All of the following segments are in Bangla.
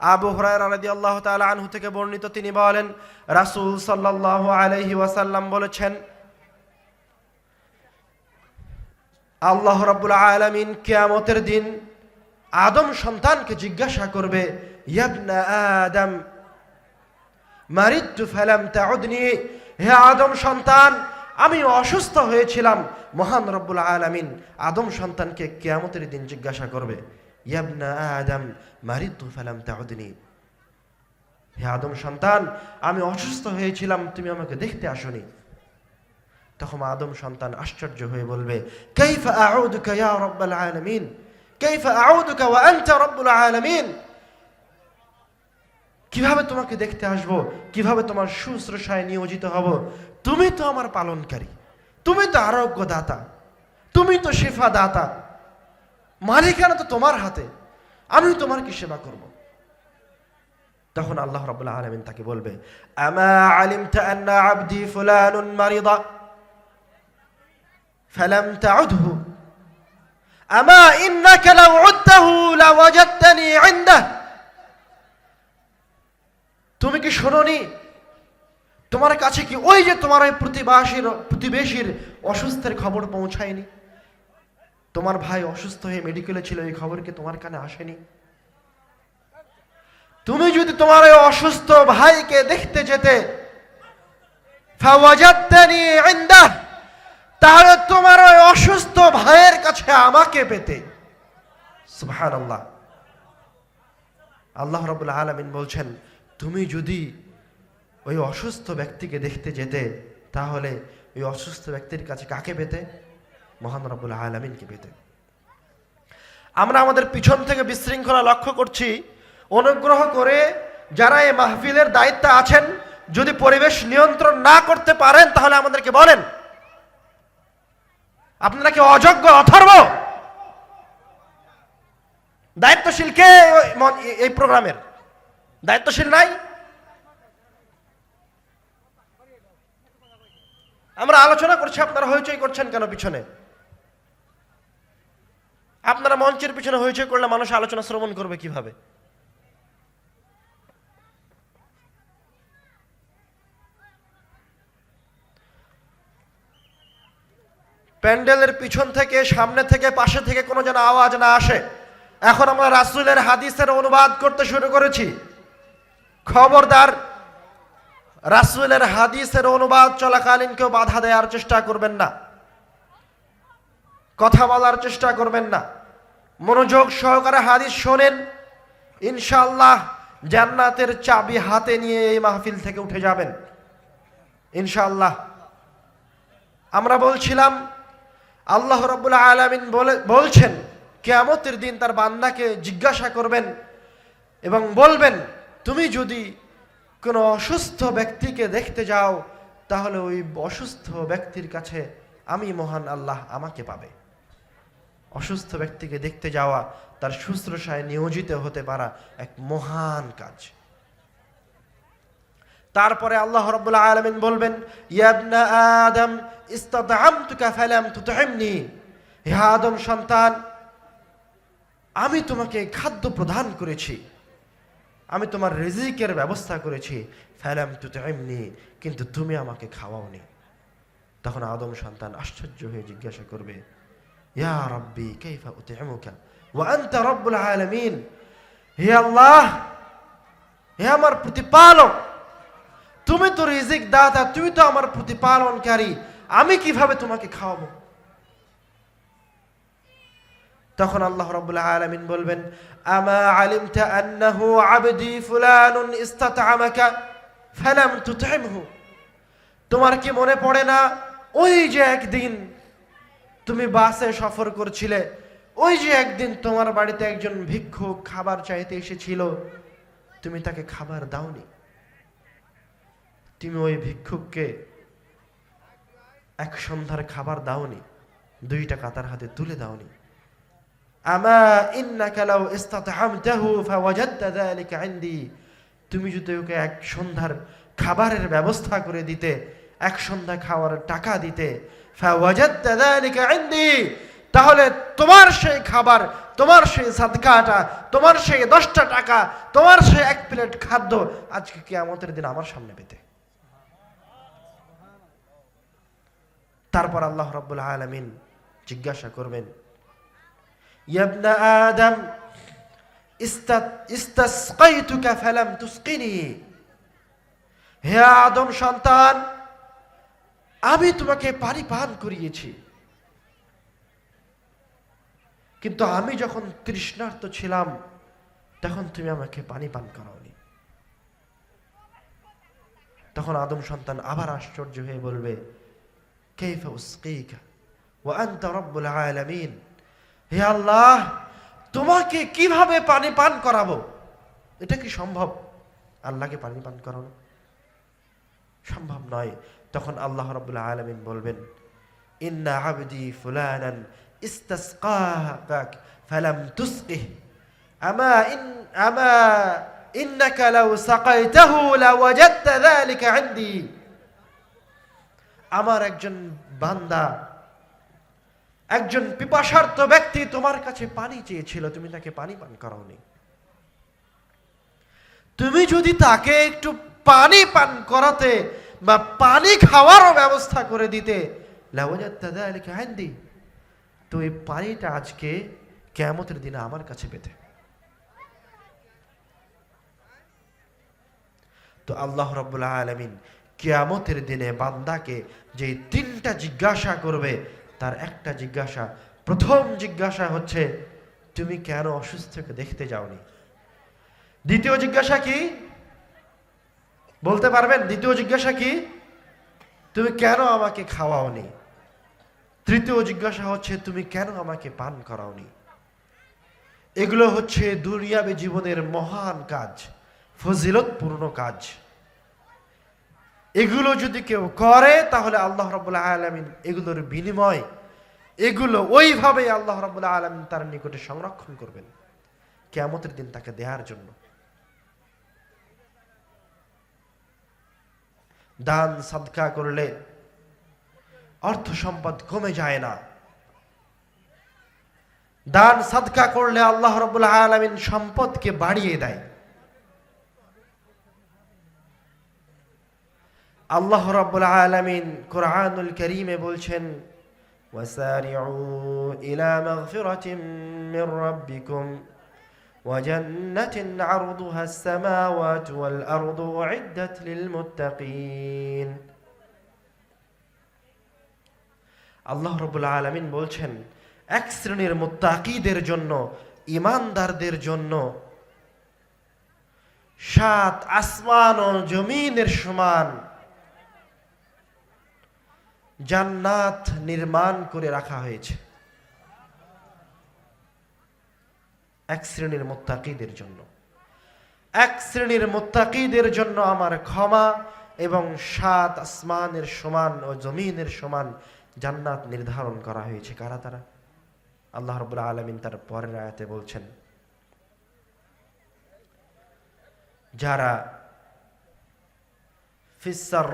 আবু হুরায়রা আল্লাহ তাআলা আনহু থেকে বর্ণিত তিনি বলেন, রাসূল সাল্লাল্লাহু আলাইহি ওয়াসাল্লাম বলেছেন, আল্লাহ রাব্বুল আলামিন কেয়ামতের দিন আদম সন্তানকে জিজ্ঞাসা করবে আদম মারিতু ফালাম তাউদনি, হে আদম সন্তান, আমি অসুস্থ হয়েছিলাম। মহান রব্বুল আলামিন আদম সন্তানকে কেয়ামতের দিন জিজ্ঞাসা করবে। আদম সন্তান, আমি অসুস্থ হয়েছিলাম, তুমি আমাকে দেখতে আসনি। তখন আদম সন্তান আশ্চর্য হয়ে বলবে কীভাবে তোমাকে দেখতে আসব? কীভাবে তোমার শুশ্রূষায় নিয়োজিত হব? তুমি তো আমার পালনকারী। তুমি তো আরোগ্য দাতা তুমি তো শেফা দাতা মালিকানা তো তোমার হাতে। আমি তোমার কি সেবা করব? তখন আল্লাহ রাবুল্লাহ আলমিন তাকে বলবে আলিম তুমি কি শোনি তোমার কাছে কি ওই যে তোমার ওই প্রতিবাসীর, প্রতিবেশীর অসুস্থের খবর পৌঁছায়নি? তোমার ভাই অসুস্থ হয়ে মেডিকেলে ছিল, এই খবর কি তোমার কানে আসেনি? তুমি যদি তোমার ওই অসুস্থ ভাইকে দেখতে যেতে তাহলে তোমার ওই অসুস্থ ভাইয়ের কাছে আমাকে পেতে। আল্লাহ আল্লাহ রবুল্লা আলমিন বলছেন, তুমি যদি ওই অসুস্থ ব্যক্তিকে দেখতে যেতে, তাহলে ওই অসুস্থ ব্যক্তির কাছে কাকে পেতে? মহান রবুল্লা আলমিনকে পেতে আমরা আমাদের পিছন থেকে বিশৃঙ্খলা লক্ষ্য করছি, অনুগ্রহ করে যারা এই মাহফিলের দায়িত্বে আছেন, যদি পরিবেশ নিয়ন্ত্রণ না করতে পারেন, তাহলে আমাদেরকে বলেন। আপনারা কি অযোগ্য, অথর্ব? দায়িত্বশীল কে এই প্রোগ্রামের? দায়িত্বশীল নাই? আমরা আলোচনা করছি, আপনারা হইচই করছেন কেন পিছনে? আপনারা মঞ্চের পিছনে হইচই করলে মানুষ আলোচনা শ্রবণ করবে কীভাবে? প্যান্ডেলের পিছন থেকে, সামনে থেকে, পাশে থেকে কোনো যেন আওয়াজ না আসে। এখন আমরা রাসুলের হাদিসের অনুবাদ করতে শুরু করেছি। খবরদার, রাসুলের হাদিসের অনুবাদ চলাকালীন কেউ বাধা দেওয়ার চেষ্টা করবেন না। কথা বলার চেষ্টা করবেন না। মনোযোগ সহকারে হাদিস শোনেন। ইনশাল্লাহ জান্নাতের চাবি হাতে নিয়ে এই মাহফিল থেকে উঠে যাবেন। ইনশাল্লাহ আমরা বলছিলাম, আল্লাহ রব্বুল্লাহ আলমিন বলে বলছেন, কেয়ামতের দিন তার বান্দাকে জিজ্ঞাসা করবেন এবং বলবেন, তুমি যদি কোনো অসুস্থ ব্যক্তিকে দেখতে যাও, তাহলে ওই অসুস্থ ব্যক্তির কাছে আমি মহান আল্লাহ আমাকে পাবে। অসুস্থ ব্যক্তিকে দেখতে যাওয়া, তার শুশ্রূষায় নিয়োজিত হতে পারা এক মহান কাজ। তারপরে আল্লাহ রাব্বুল আলামিন বলবেন ইয়াবনা আদম ইস্তাদআমতুকা ফালাম তুতইমনি হে আদম সন্তান, আমি তোমাকে খাদ্য প্রদান করেছি। আমি তোমার রিজিকের ব্যবস্থা করেছি। ফালাম তুতইমনি কিন্তু তুমি আমাকে খাওয়াওনি। তখন আদম সন্তান আশ্চর্য হয়ে জিজ্ঞাসা করবে ইয়া রাব্বি কাইফা উতইমুকা ওয়া আনতা রাব্বুল আলামিন হে আল্লাহ, হে আমার প্রতিপালক, তুমি তো রিজিক দাতা তুমি তো আমার প্রতিপালনকারী, আমি কীভাবে তোমাকে খাওয়াবো? তখন আল্লাহ রাব্বুল আলামিন বলবেন, আমা আলিমতা আন্নাহু আবদি ফুলানুন ইস্তাতআমাকা ফালাম তুতইমহু তোমার কি মনে পড়ে না? ওই যে একদিন তুমি বাসে সফর করছিলে। ওই যে একদিন তোমার বাড়িতে একজন ভিক্ষুক খাবার চাইতে এসেছিল। তুমি তাকে খাবার দাওনি। তুমি ওই ভিক্ষুককে এক সন্ধ্যার খাবার দাওনি দুই টাকা তার হাতে তুলে দাওনি। তুমি যদি ওকে এক সন্ধ্যার খাবারের ব্যবস্থা করে দিতে, এক সন্ধ্যা খাওয়ার টাকা দিতে তাহলে তোমার সেই খাবার, তোমার সেই সাদকাটা, তোমার সেই দশটা টাকা, তোমার সেই এক প্লেট খাদ্য আজকে কেয়ামতের দিন আমার সামনে পেতে। তারপর আল্লাহ রব্বুল আলমিন জিজ্ঞাসা করবেন আদম হে আদম সন্তান আমি তোমাকে পানি পান করিয়েছি। কিন্তু আমি যখন কৃষ্ণার্থ ছিলাম, তখন তুমি আমাকে পানি পান করাওনি। তখন আদম সন্তান আবার আশ্চর্য হয়ে বলবে হে আল্লাহ, তোমাকে কীভাবে পানি পান করাবো? এটা কি সম্ভব? আল্লাহকে পানি পান করানো? সম্ভব নয়। তখন আল্লাহ রাব্বুল আলামিন বলবেন, ইন্না আবদি ফুলানান আমার একজন বান্দা, একজন পিপাসার্থ ব্যক্তি তোমার কাছে পানি চেয়েছিল, তুমি তাকে পানি পান করাওনি। তুমি যদি তাকে একটু পানি পান করাতে বা পানি খাওয়ারও ব্যবস্থা করে দিতে। হান্দি তো এই পানিটা আজকে কেমতের দিনে আমার কাছে পেতে। তো আল্লাহ রব্বুল্লাহ আলমিন কেয়ামতের দিনে বান্দাকে যে তিনটা জিজ্ঞাসা করবে, তার একটা জিজ্ঞাসা, প্রথম জিজ্ঞাসা হচ্ছে, তুমি কেন অসুস্থকে দেখতে যাওনি? দ্বিতীয় জিজ্ঞাসা কি? বলতে পারবেন, দ্বিতীয় জিজ্ঞাসা কি? তুমি কেন আমাকে খাওয়াওনি? তৃতীয় জিজ্ঞাসা হচ্ছে, তুমি কেন আমাকে পান করাওনি? এগুলো হচ্ছে দুনিয়াবী জীবনের মহান কাজ, ফজিলতপূর্ণ কাজ। এগুলো যদি কেউ করে, তাহলে আল্লাহ রবুল্লাহ আলমিন এগুলোর বিনিময়, এগুলো ওইভাবে আল্লাহ রবুল্লাহ আলমিন তার নিকটে সংরক্ষণ করবেন। কেমতের দিন তাকে দেওয়ার জন্য। দান সাদকা করলে অর্থ সম্পদ কমে যায় না দান সাদকা করলে আল্লাহ রবুল্লাহ আলমিন সম্পদকে বাড়িয়ে দেয় আল্লাহ রাব্বুল আলামিন কোরআনুল কারীমে বলছেন وسارعوا إلى مغفرة من ربكم وجنة عرضها السماوات والأرض أعدت للمتقين আল্লাহ রবুল আলমিন বলছেন এক শ্রেণীর মুত্তাকিদের জন্য ইমানদারদের জন্য সাত আসমান ও জমিনের সমান জান্নাত নির্মাণ করে রাখা হয়েছে এক শ্রেণির মোত্তাকিদের জন্য। এক শ্রেণির মোত্তাকিদের জন্য আমার ক্ষমা এবং সাত আসমানের সমান ও জমিনের সমান জান্নাত নির্ধারণ করা হয়েছে। কারা তারা? আল্লাহ রবুল্লা আলমিন তার পরের আয়াতে বলছেন, যারা ফিসার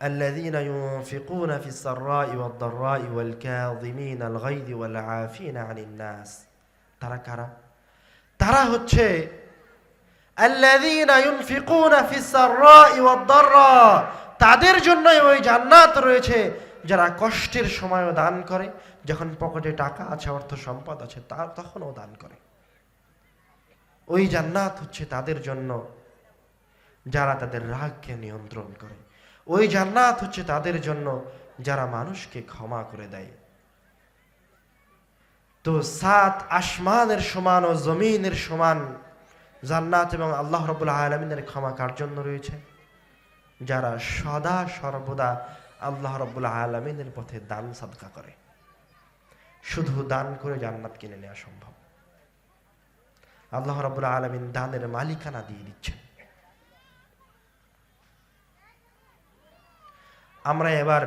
الذين ينفقون في السراء والضراء والكاظمين الغيظ والعافين عن الناس তারা কারা তারা হচ্ছে الذين ينفقون في السراء والضراء তাদের জন্যই ওই জান্নাত রয়েছে যারা কষ্টের সময়ও দান করে যখন পকেটে টাকা আছে অর্থ সম্পদ আছে তার তখনও দান করে ওই জান্নাত হচ্ছে তাদের জন্য যারা তাদের রাগকে নিয়ন্ত্রণ করে ওই জান্নাত হচ্ছে তাদের জন্য যারা মানুষকে ক্ষমা করে দেয়। তো সাত আসমানের সমান ও জমিনের সমান জান্নাত এবং আল্লাহ রবুল্লা আলমিনের ক্ষমা কার জন্য রয়েছে? যারা সদা সর্বদা আল্লাহ রবুল্লা আলমিনের পথে দান সাদকা করে। শুধু দান করে জান্নাত কিনে নেওয়া সম্ভব। আল্লাহ রবুল্লা আলমিন দানের মালিকানা দিয়ে দিচ্ছেন। আমরা এবার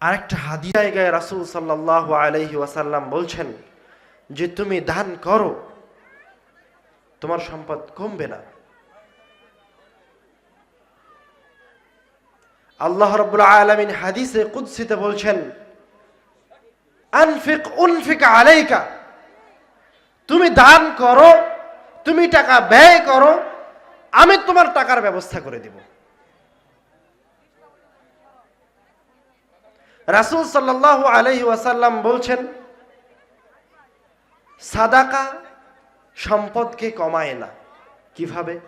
আরেকটা হাদি জায়গায় রাসুল সাল্লাহ আলহি ওয়াসাল্লাম বলছেন যে তুমি দান করো, তোমার সম্পদ কমবে না। আল্লাহ রব্বুল আলমিন হাদিসে কুদ্সিতে বলছেন, আনফিক উনফিক আলাইকা, তুমি দান করো, তুমি টাকা ব্যয় করো, আমি তোমার টাকার ব্যবস্থা করে দিব। রাসূল সাল্লাল্লাহু আলাইহি ওয়াসাল্লাম বলছেন, সাদাকা সম্পদকে কমায় না। কীভাবে?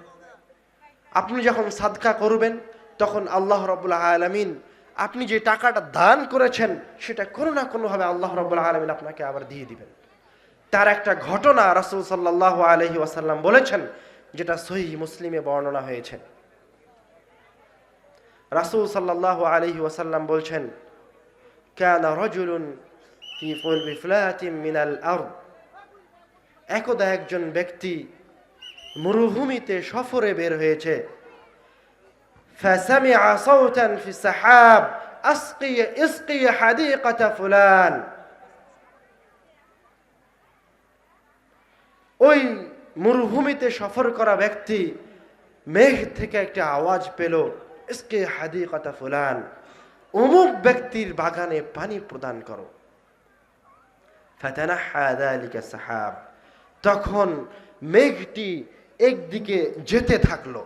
আপনি যখন সাদকা করবেন, তখন আল্লাহ রবুল্লাহ আলমিন আপনি যে টাকাটা দান করেছেন, সেটা কোনো না কোনোভাবে আল্লাহ রবুল্লাহ আলমিন আপনাকে আবার দিয়ে দিবেন। তার একটা ঘটনা রাসূল সাল্লাল্লাহু আলাইহি ওয়াসাল্লাম বলেছেন, যেটা সহি মুসলিমে বর্ণনা হয়েছে। রাসূল সাল্লাল্লাহু আলাইহি ওয়াসাল্লাম বলছেন কানা রাজুলুন ফি ফুলবি ফ্লাতিন মিনাল আরদ একদা একজন ব্যক্তি মরুভূমিতে সফরে বের হয়েছে فسمع صوتا في السحاب اسقي اسقي حديقه فلان ওই মরুভূমিতে সফর করা ব্যক্তি মেঘ থেকে একটা আওয়াজ পেল ইসকে হাদিকতা ফুলান অমুক ব্যক্তির বাগানে পানি প্রদান করো ফাতানাহা যালিকা সাহাব তখন মেঘটি একদিকে যেতে থাকলো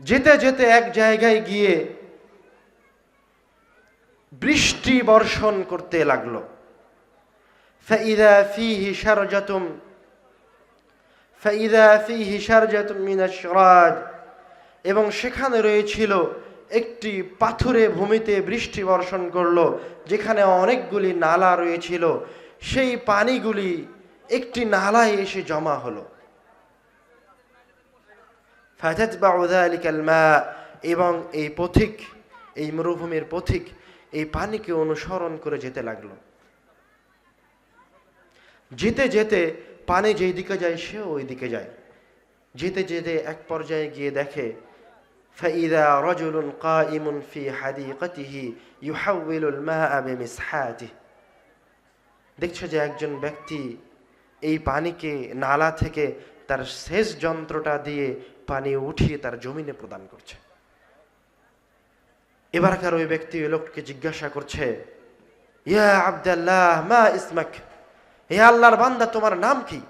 যেতে যেতে এক জায়গায় গিয়ে বৃষ্টি বর্ষণ করতে লাগলো فإذا فيه شرجة فإذا فيه شرجة من الشراج এবং সেখানে রয়েছিল একটি পাথুরে ভূমিতে বৃষ্টি বর্ষণ করল, যেখানে অনেকগুলি নালা রয়েছিল। সেই পানিগুলি একটি নালায় এসে জমা হলো। মা, এবং এই পথিক, এই মরুভূমির পথিক, এই পানিকে অনুসরণ করে যেতে লাগল। যেতে যেতে পানি যেই দিকে যায়, সেও ওই দিকে যায়। যেতে যেতে এক পর্যায়ে গিয়ে দেখে فإذا رجل قائم في حديقته يحول الماء بمسحاته দেখছো যে একজন ব্যক্তি এই পানিকে নালা থেকে তার শেষ যন্ত্রটা দিয়ে পানি উঠিয়ে তার জমিনে প্রদান করছে এবারকার ওই ব্যক্তি ওই লোককে জিজ্ঞাসা করছে ইয়া আবদাল্লাহ মা ইসমাক হে আল্লাহর বান্দা তোমার নাম কি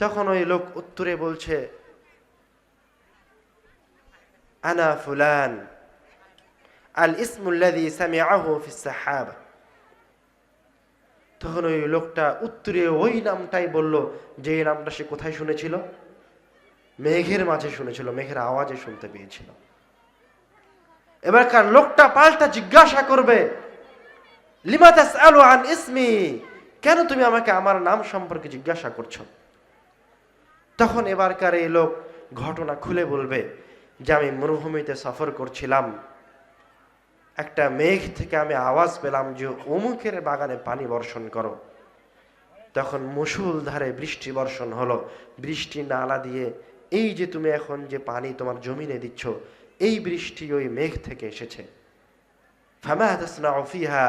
তখন ওই লোক উত্তরে বলছে আনা ফুলান আল ইসমুল্লাদি সামিআহু ফিস সাহাবা তখন ওই লোকটা উত্তরে ওই নামটাই বলল যে নামটা সে কোথায় শুনেছিল? মেঘের মাঝে শুনেছিল, মেঘের আওয়াজে শুনতে পেয়েছিল। এবারকার লোকটা পাল্টা জিজ্ঞাসা করবে আন ইসমি? কেন তুমি আমাকে আমার নাম সম্পর্কে জিজ্ঞাসা করছ? তখন এবারকার এই লোক ঘটনা খুলে বলবে যে আমি মরুভূমিতে সফর করছিলাম, একটা মেঘ থেকে আমি আওয়াজ পেলাম যে অমুকের বাগানে পানি বর্ষণ করো। তখন মুসুল ধারে বৃষ্টি বর্ষণ হলো। বৃষ্টি নালা দিয়ে, এই যে তুমি এখন যে পানি তোমার জমিনে দিচ্ছ, এই বৃষ্টি ওই মেঘ থেকে এসেছে। ফিহা।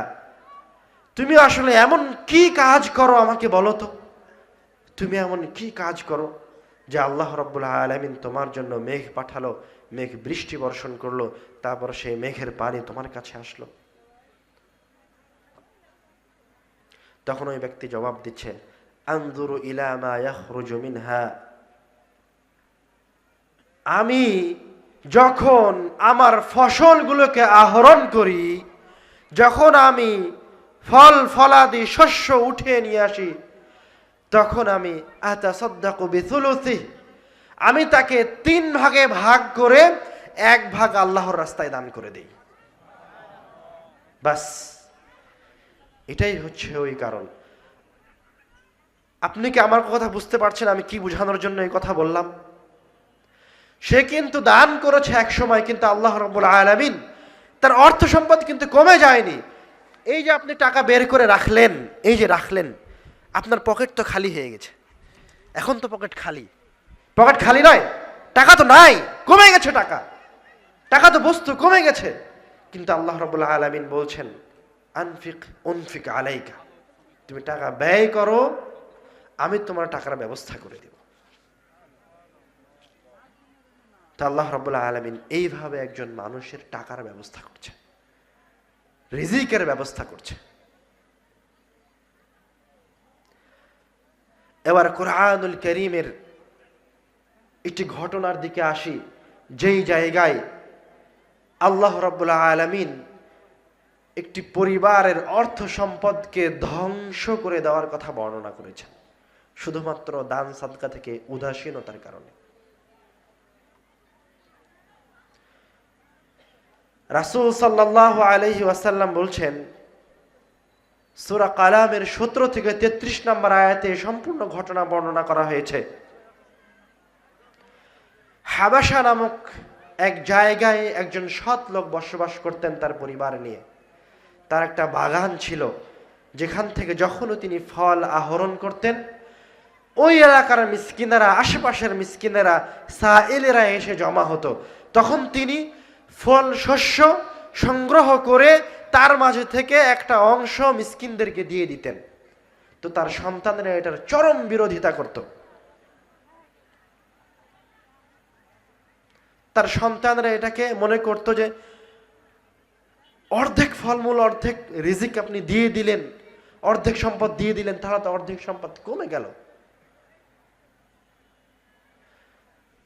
তুমি আসলে এমন কি কাজ করো আমাকে বলো তো? তুমি এমন কি কাজ করো যে আল্লাহ রব্বুল্লাহ আলমিন তোমার জন্য মেঘ পাঠালো মেঘ বৃষ্টি বর্ষণ করল, তারপর সেই মেঘের পানি তোমার কাছে আসলো। তখন ওই ব্যক্তি জবাব দিচ্ছে আন্দুরু আমি যখন আমার ফসলগুলোকে আহরণ করি, যখন আমি ফল ফলাদি শস্য উঠিয়ে নিয়ে আসি, তখন আমি আতা সদ্দাকু বিথুলুসি আমি তাকে তিন ভাগে ভাগ করে এক ভাগ আল্লাহর রাস্তায় দান করে দিই। বাস, এটাই হচ্ছে ওই কারণ। আপনি কি আমার কথা বুঝতে পারছেন? আমি কি বোঝানোর জন্য এই কথা বললাম? সে কিন্তু দান করেছে এক সময়, কিন্তু আল্লাহ রব্বুল আলামিন তার অর্থ সম্পদ কিন্তু কমে যায়নি। এই যে আপনি টাকা বের করে রাখলেন, এই যে রাখলেন, আপনার পকেট তো খালি হয়ে গেছে। এখন তো পকেট খালি। পকেট খালি নয়, টাকা তো নাই, কমে গেছে টাকা। টাকা তো বস্তু, কমে গেছে। কিন্তু আল্লাহ রবুল্লাহ আলমিন বলছেন, আনফিক, উনফিক আলাইকা। তুমি টাকা ব্যয় করো, আমি তোমার টাকার ব্যবস্থা করে দেব। তা আল্লাহ রব্বুল্লাহ আলমিন এইভাবে একজন মানুষের টাকার ব্যবস্থা করছে রিজিকের ব্যবস্থা করছে এবার কোরআনুল করিমের একটি ঘটনার দিকে আসি। যেই জায়গায় আল্লাহ রব্বুল্লাহ আলমিন একটি পরিবারের অর্থ সম্পদকে ধ্বংস করে দেওয়ার কথা বর্ণনা করেছেন। শুধুমাত্র দান, সাদকা থেকে উদাসীনতার কারণে। রাসুল সাল্লাহ আলহি ওয়াসাল্লাম বলছেন, সুরা কালামের সতেরো থেকে তেত্রিশ নম্বর আয়াতে সম্পূর্ণ ঘটনা বর্ণনা করা হয়েছে। হাবাসা নামক এক জায়গায় একজন সৎ লোক বসবাস করতেন তার পরিবার নিয়ে। তার একটা বাগান ছিল, যেখান থেকে যখনও তিনি ফল আহরণ করতেন, ওই এলাকার মিসকিনেরা, আশেপাশের মিসকিনেরা সাইলেরা এসে জমা হতো। তখন তিনি ফল শস্য সংগ্রহ করে তার মাঝে থেকে একটা অংশ মিসকিনদেরকে দিয়ে দিতেন। তো তার সন্তানরা এটার চরম বিরোধিতা করত। তার সন্তানরা এটাকে মনে করত যে, অর্ধেক ফলমূল, অর্ধেক রিজিক আপনি দিয়ে দিলেন, অর্ধেক সম্পদ দিয়ে দিলেন, তাহলে তো অর্ধেক সম্পদ কমে গেল।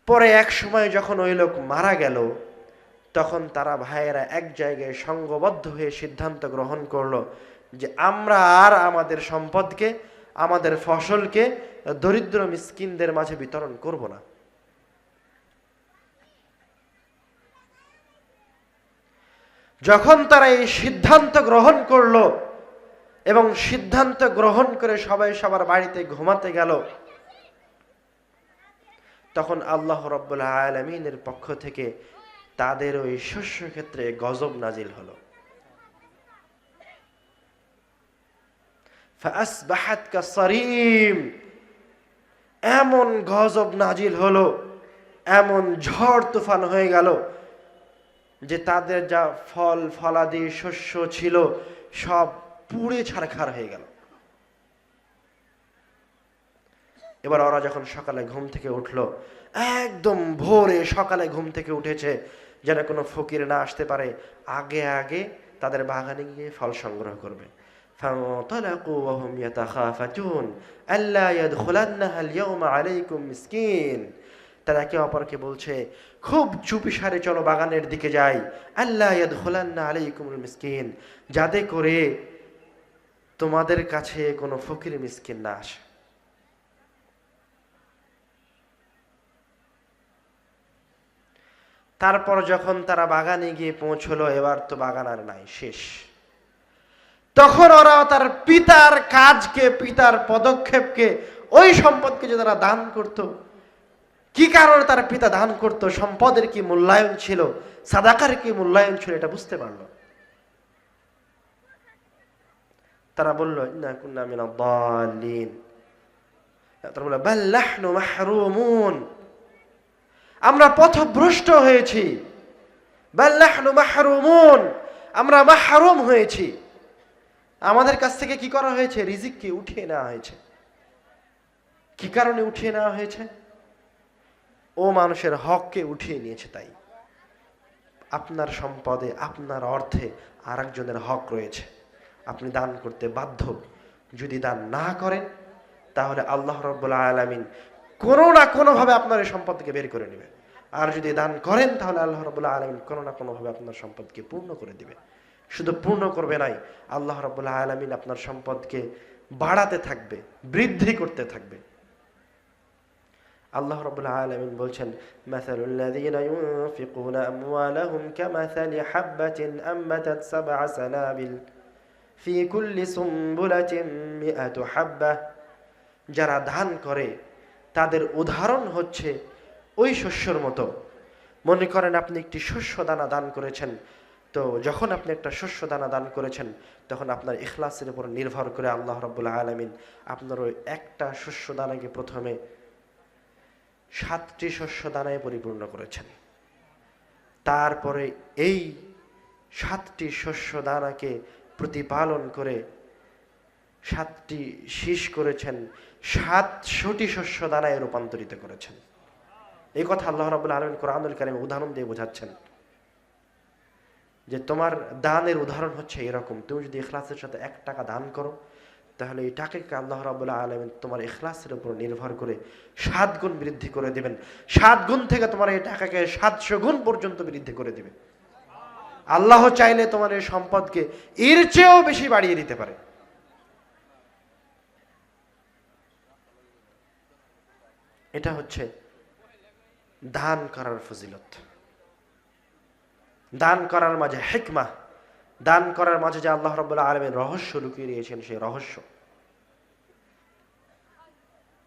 পরে এক সময় যখন ওই লোক মারা গেল, তখন তারা ভাইয়েরা এক জায়গায় সঙ্গবদ্ধ হয়ে সিদ্ধান্ত গ্রহণ করল যে, আমরা আর আমাদের সম্পদকে, আমাদের ফসলকে দরিদ্র মিসকিনদের মাঝে বিতরণ করব না। যখন তারা এই সিদ্ধান্ত গ্রহণ করল এবং সিদ্ধান্ত গ্রহণ করে সবাই সবার বাড়িতে ঘুমাতে গেল, তখন আল্লাহ রব্বুল্লাহ আলমিনের পক্ষ থেকে তাদের ওই শস্য ক্ষেত্রে গজব নাজিল হলো। এমন গজব নাজিল হলো, এমন ঝড় তুফান হয়ে গেল যে তাদের যা ফল ফলাদি শস্য ছিল সব পুড়ে ছাড়খার হয়ে গেল এবার ওরা যখন সকালে ঘুম থেকে উঠলো একদম ভোরে সকালে ঘুম থেকে উঠেছে যেন কোনো ফকির না আসতে পারে আগে আগে তাদের বাগানে গিয়ে ফল সংগ্রহ করবে فانطلقوا وهم يتخافتون ألا يدخلنها اليوم عليكم مسكين তারা একে অপরকে বলছে, খুব চুপিসারে চলো বাগানের দিকে যাই। আল্লাহ ইয়াদখুলান্না আলাইকুমুল মিসকিন। যাতে করে তোমাদের কাছে কোনো ফকির মিসকিন না আসে। তারপর যখন তারা বাগানে গিয়ে পৌঁছলো, এবার তো বাগান আর নাই, শেষ। তখন ওরা তার পিতার কাজকে, পিতার পদক্ষেপকে, ওই সম্পদকে যে তারা দান করত কি কারণে তার পিতা দান করত, সম্পদের কি মূল্যায়ন ছিল, সাদাকার কি মূল্যায়ন ছিল, এটা বুঝতে পারল। তারা বলল আমরা পথভ্রষ্ট হয়েছি। আমরা মাহরুম হয়েছি। আমাদের কাছ থেকে কি করা হয়েছে? রিজিককে উঠিয়ে নেওয়া হয়েছে? কি কারণে উঠিয়ে নেওয়া হয়েছে? ও মানুষের হককে উঠিয়ে নিয়েছে তাই। আপনার সম্পদে, আপনার অর্থে আর একজনের হক রয়েছে। আপনি দান করতে বাধ্য। যদি দান না করেন, তাহলে আল্লাহ রব্বুল্লা আলমিন কোনো না কোনোভাবে আপনার এই সম্পদকে বের করে নেবেন। আর যদি দান করেন, তাহলে আল্লাহ রবুল্লাহ আলমিন কোনো না কোনোভাবে আপনার সম্পদকে পূর্ণ করে দিবে শুধু পূর্ণ করবে নাই, আল্লাহ রবুল্লাহ আলমিন আপনার সম্পদকে বাড়াতে থাকবে, বৃদ্ধি করতে থাকবে। আল্লাহ রবুল্লাহ আলমিন বলছেন মাসালুল্লাযীনা ইউনফিকুনা আমওয়ালাহুম কামাসালি হাব্বাতিন আম্মাতাত সাবআ সানাবিল ফি কুল্লি মিআতু যারা দান করে, তাদের উদাহরণ হচ্ছে ওই শস্যর মতো। মনে করেন আপনি একটি শস্য দানা দান করেছেন, তো যখন আপনি একটা শস্য দানা দান করেছেন, তখন আপনার ইখলাসের উপর নির্ভর করে আল্লাহ রবুল্লাহ আলমিন আপনার ওই একটা শস্য দানাকে প্রথমে সাতটি শস্য দানায় পরিপূর্ণ করেছেন। তারপরে এই সাতটি শস্য দানাকে প্রতিপালন করে সাতটি শীষ করেছেন, সাতশোটি শস্য দানায় রূপান্তরিত করেছেন। এই কথা আল্লাহ রাবুল্লাহ আলমিন কোরআনুল কারিমে উদাহরণ দিয়ে বোঝাচ্ছেন যে তোমার দানের উদাহরণ হচ্ছে এরকম। তুমি যদি ইখলাসের সাথে এক টাকা দান করো তাহলে এই টাকাকে আল্লাহ রাবুল্লাহ আলমিন তোমার ইখলাসের উপর নির্ভর করে সাত গুণ বৃদ্ধি করে দিবেন। সাত গুণ থেকে তোমার এই টাকাকে সাতশো গুণ পর্যন্ত বৃদ্ধি করে দিবে। আল্লাহ চাইলে তোমার এই সম্পদকে এর চেয়েও বেশি বাড়িয়ে দিতে পারে। এটা হচ্ছে দান করার ফজিলত। দান করার মাঝে হেকমা। দান করার মাঝে যে আল্লাহ রব্বুল্লাহ আলমের রহস্য লুকিয়ে দিয়েছেন সেই রহস্য।